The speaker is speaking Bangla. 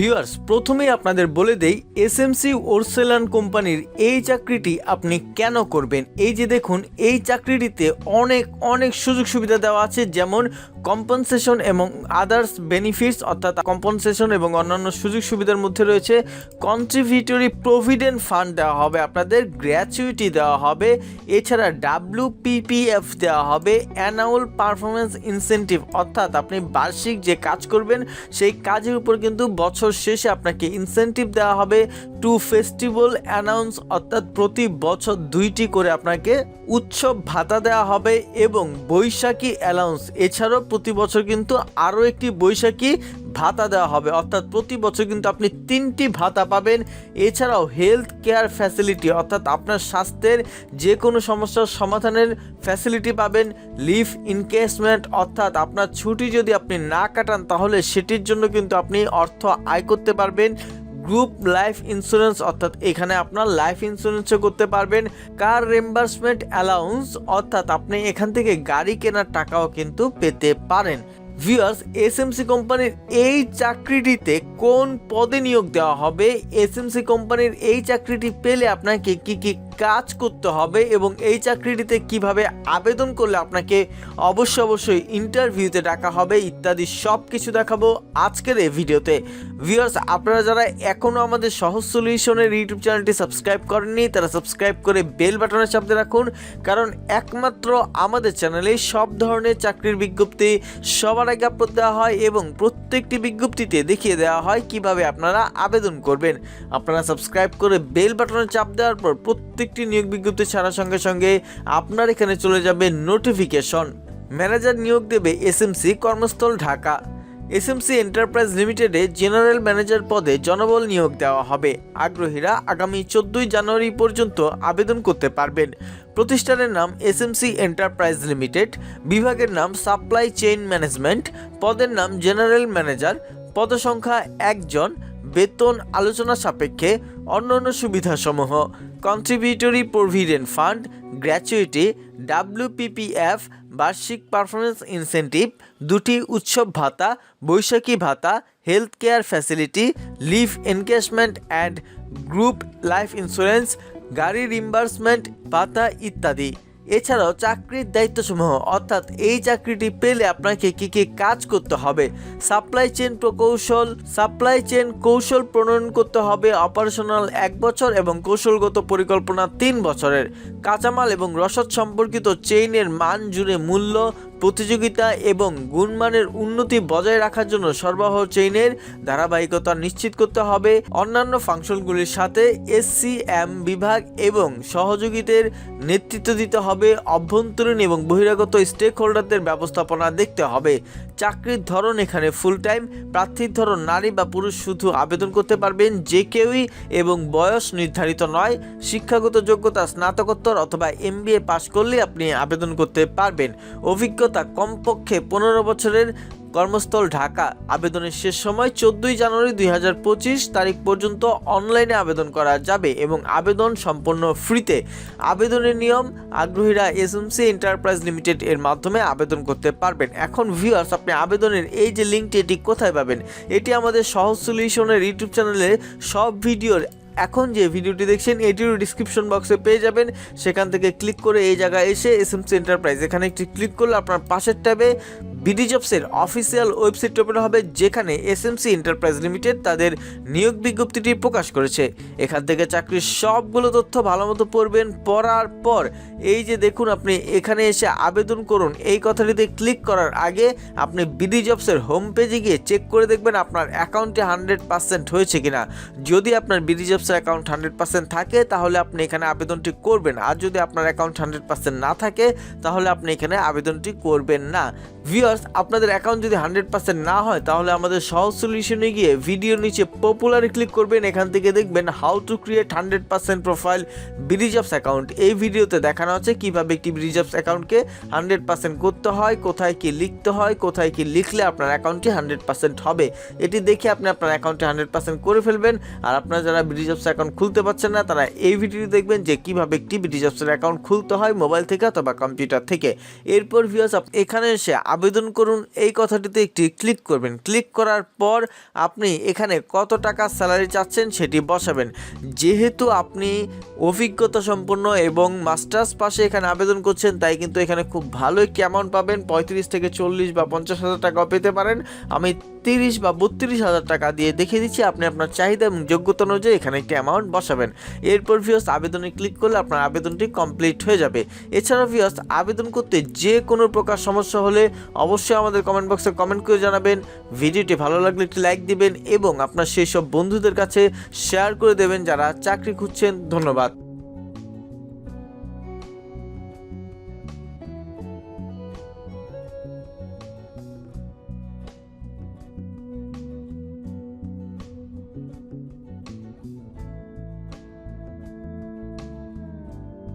ভিউয়ার্স প্রথমেই আপনাদের বলে দেই এসএমসি ওরসেলান কোম্পানির এই চাকরিটি আপনি কেন করবেন? এই যে দেখুন, এই চাকরিটিতে অনেক অনেক সুযোগ সুবিধা দেওয়া আছে, যেমন কম্পনসেশন এবং আদার্স বেনিফিটস অর্থাৎ কম্পনসেশন এবং অন্যান্য সুযোগ সুবিধার মধ্যে রয়েছে কন্ট্রিবিউটরি প্রভিডেন্ট ফান্ড দেওয়া হবে, আপনাদের গ্র্যাচুইটি দেওয়া হবে, এছাড়া ডাব্লিউ পিপিএফ দেওয়া হবে অ্যানাউল পারফরমেন্স ইনসেন্টিভ অর্থাৎ আপনি বার্ষিক যে কাজ করবেন, সেই কাজের উপর কিন্তু বছর শেষে আপনাকে ইনসেন্টিভ দেওয়া হবে টু ফেস্টিভ্যাল অ্যানাউন্স অর্থাৎ প্রতি বছর দুইটি করে আপনাকে উৎসব ভাতা দেওয়া হবে এবং বৈশাখী অ্যালাউন্স এছাড়াও প্রতি বছর কিন্তু আরও একটি বৈশাখী ভাতা দেওয়া হবে। অর্থাৎ প্রতি বছর কিন্তু আপনি তিনটি ভাতা পাবেন। এছাড়াও হেলথ কেয়ার ফ্যাসিলিটি অর্থাৎ আপনার স্বাস্থ্যের যে কোনো সমস্যার সমাধানের ফ্যাসিলিটি পাবেন। লিভ ইনকেসমেন্ট অর্থাৎ আপনার ছুটি যদি আপনি না কাটান, তাহলে সেটির জন্য কিন্তু আপনি অর্থ আয় করতে পারবেন। গ্রুপ লাইফ ইন্স্যুরেন্স অর্থাৎ এখানে আপনার লাইফ ইন্স্যুরেন্সও করতে পারবেন। কার রেম্বার্সমেন্ট অ্যালাউন্স অর্থাৎ আপনি এখান থেকে গাড়ি কেনার টাকাও কিন্তু পেতে পারেন। ভিউয়ার্স এসএমসি কোম্পানির এই চাকরিটিতে কোন পদে নিয়োগ দেওয়া হবে? এসএমসি কোম্পানির এই চাকরিটি পেলে আপনাকে কি কি কাজ করতে হবে এবং এই চাকরিটিতে কীভাবে আবেদন করলে আপনাকে অবশ্যই অবশ্যই ইন্টারভিউতে ডাকা হবে ইত্যাদি সব কিছু দেখাবো আজকের এই ভিডিওতে। ভিউয়ার্স আপনারা যারা এখনও আমাদের সহজ সলিউশনের ইউটিউব চ্যানেলটি সাবস্ক্রাইব করেননি, তারা সাবস্ক্রাইব করে বেল বাটনে চাপতে রাখুন, কারণ একমাত্র আমাদের চ্যানেলে সব ধরনের চাকরির বিজ্ঞপ্তি সবার আগে আপলোড দেওয়া হয় এবং প্রত্যেকটি বিজ্ঞপ্তিতে দেখিয়ে দেওয়া হয় কীভাবে আপনারা আবেদন করবেন। আপনারা সাবস্ক্রাইব করে বেল বাটনে চাপ দেওয়ার পর প্রত্যেকটি নিয়োগ বিজ্ঞপ্তি ছাড়ার সঙ্গে সঙ্গে আপনার এখানে চলে যাবে নোটিফিকেশন ম্যানেজার নিয়োগ দেবে এসএমসি কর্মস্থল ঢাকা। এসএমসি এন্টারপ্রাইজ লিমিটেডে জেনারেল ম্যানেজার পদে জনবল নিয়োগ দেওয়া হবে। আগ্রহীরা আগামী চোদ্দোই জানুয়ারি পর্যন্ত আবেদন করতে পারবেন। প্রতিষ্ঠানের নাম এসএমসি এন্টারপ্রাইজ লিমিটেড বিভাগের নাম সাপ্লাই চেইন ম্যানেজমেন্ট পদের নাম জেনারেল ম্যানেজার পদসংখ্যা একজন, বেতন আলোচনা সাপেক্ষে অন্যান্য সুবিধাসমূহ। Contributory provident fund gratuity WPPF বার্ষিক পারফরমেন্স ইনসেন্টিভ দুটি উৎসব ভাতা, বৈশাখী ভাতা health care facility leave encashment and group life insurance গাড়ি রিম্বার্সমেন্ট ভাতা ইত্যাদি। এছাড়াও চাকরির দায়িত্বসমূহ, অর্থাৎ এই চাকরিটি পেলে আপনাকে কি কি কাজ করতে হবে? সাপ্লাই চেন প্রকৌশল সাপ্লাই চেন কৌশল প্রণয়ন করতে হবে অপারেশনাল এক বছর এবং কৌশলগত পরিকল্পনা তিন বছরের। কাঁচামাল এবং রসদ সম্পর্কিত চেইনের মান জুড়ে মূল্য প্রতিযোগিতা এবং গুণমানের উন্নতি বজায় রাখার জন্য সরবরাহ চেইনের ধারাবাহিকতা নিশ্চিত করতে হবে। অন্যান্য ফাংশনগুলির সাথে এসসিএম বিভাগ এবং সহযোগীদের নেতৃত্ব দিতে হবে। অভ্যন্তরীণ এবং বহিরাগত স্টেক হোল্ডারদের ব্যবস্থাপনা দেখতে হবে। চাকরির ধরন এখানে ফুল টাইম প্রার্থীর ধরন নারী বা পুরুষ শুধু আবেদন করতে পারবেন যে কেউই এবং বয়স নির্ধারিত নয়। শিক্ষাগত যোগ্যতা, স্নাতকোত্তর অথবা এমবিএ পাশ করলে আপনি আবেদন করতে পারবেন। অভিজ্ঞতা কমপক্ষে পনেরো বছরের কর্মস্থল ঢাকা। আবেদনের শেষ সময় চোদ্দই জানুয়ারি দুই হাজার পঁচিশ তারিখ পর্যন্ত অনলাইনে আবেদন করা যাবে এবং আবেদন সম্পূর্ণ ফ্রিতে। আবেদনের নিয়ম আগ্রহীরা এসএমসি এন্টারপ্রাইজ লিমিটেড এর মাধ্যমে আবেদন করতে পারবেন। এখন ভিউয়ার্স আপনি আবেদনের এই যে লিঙ্কটি এটি কোথায় পাবেন? এটি আমাদের সহজ সলিউশনের ইউটিউব চ্যানেলে সব ভিডিওর এখন যে ভিডিওটি দেখছেন, এটিরও ডিসক্রিপশন বক্সে পেয়ে যাবেন। সেখান থেকে ক্লিক করে এই জায়গায় এসে এসএমসি এন্টারপ্রাইজ এখানে একটি ক্লিক করলে আপনার পাশের ট্যাবে বিডি জবসের অফিসিয়াল ওয়েবসাইট ওপেন হবে, যেখানে S M C enterprise limited তাদের নিয়োগ বিজ্ঞপ্তিটি প্রকাশ করেছে। এখান থেকে চাকরির সবগুলো তথ্য ভালো মতো পড়বেন, পড়ার পর এই যে দেখুন আপনি এখানে এসে আবেদন করুন, এই কথাটিতে ক্লিক করার আগে আপনি বিডি জবসের হোম পেজে গিয়ে চেক করে দেখবেন আপনার অ্যাকাউন্টে হান্ড্রেড পার্সেন্ট হয়েছে কিনা। যদি আপনার বিডি জবসের অ্যাকাউন্ট হান্ড্রেড পার্সেন্ট থাকে, তাহলে আপনি এখানে আবেদনটি করবেন। আর যদি আপনার অ্যাকাউন্ট হান্ড্রেড পার্সেন্ট না থাকে, তাহলে আপনি এখানে আবেদনটি করবেন না। ভিউয়ার্স আপনাদের অ্যাকাউন্ট যদি হান্ড্রেড পার্সেন্ট না হয়, তাহলে আমাদের সহজ সলিউশনে গিয়ে ভিডিওর নিচে পপুলারে ক্লিক করবেন। এখান থেকে দেখবেন how to create hundred percent profile BDJobs account এই ভিডিওতে দেখানো আছে কীভাবে একটি বিডিজবস অ্যাকাউন্টকে হান্ড্রেড পার্সেন্ট করতে হয়, কোথায় কি লিখতে হয়, কোথায় কি লিখলে আপনার অ্যাকাউন্টটি হান্ড্রেড পার্সেন্ট হবে। এটি দেখে আপনি আপনার অ্যাকাউন্টে হান্ড্রেড পার্সেন্ট করে ফেলবেন। আর আপনারা যারা বিডিজবস অ্যাকাউন্ট খুলতে পারছেন না, তারা এই ভিডিওটি দেখবেন যে কীভাবে একটি বিডিজবসের অ্যাকাউন্ট খুলতে হয় মোবাইল থেকে অথবা কম্পিউটার থেকে। এরপর ভিউয়ার্স এখানে এসে আবেদন করুন। এই কথাটিতে একটি ক্লিক করবেন। ক্লিক করার পর আপনি এখানে কত টাকা স্যালারি চাচ্ছেন সেটি বসাবেন। যেহেতু আপনি অভিজ্ঞতা সম্পন্ন এবং মাস্টার্স পাশে এখানে আবেদন করছেন, তাই কিন্তু এখানে খুব ভালো একটি অ্যামাউন্ট পাবেন। পঁয়ত্রিশ থেকে চল্লিশ বা পঞ্চাশ হাজার টাকাও পেতে পারেন। আমি তিরিশ বা বত্রিশ হাজার টাকা দিয়ে দেখিয়ে দিচ্ছি। আপনি আপনার চাহিদা এবং যোগ্যতা অনুযায়ী এখানে একটি অ্যামাউন্ট বসাবেন। এরপর ভিওস আবেদনে ক্লিক করলে আপনার আবেদনটি কমপ্লিট হয়ে যাবে। এছাড়াও ভিওস আবেদন করতে যে কোনো প্রকার সমস্যা হলে অবশ্যই আমাদের কমেন্ট বক্সে কমেন্ট করে জানাবেন। ভিডিওটি ভালো লাগলে একটি লাইক দিবেন এবং আপনার সেই সব বন্ধুদের কাছে শেয়ার করে দেবেন যারা চাকরি খুঁজছেন। ধন্যবাদ।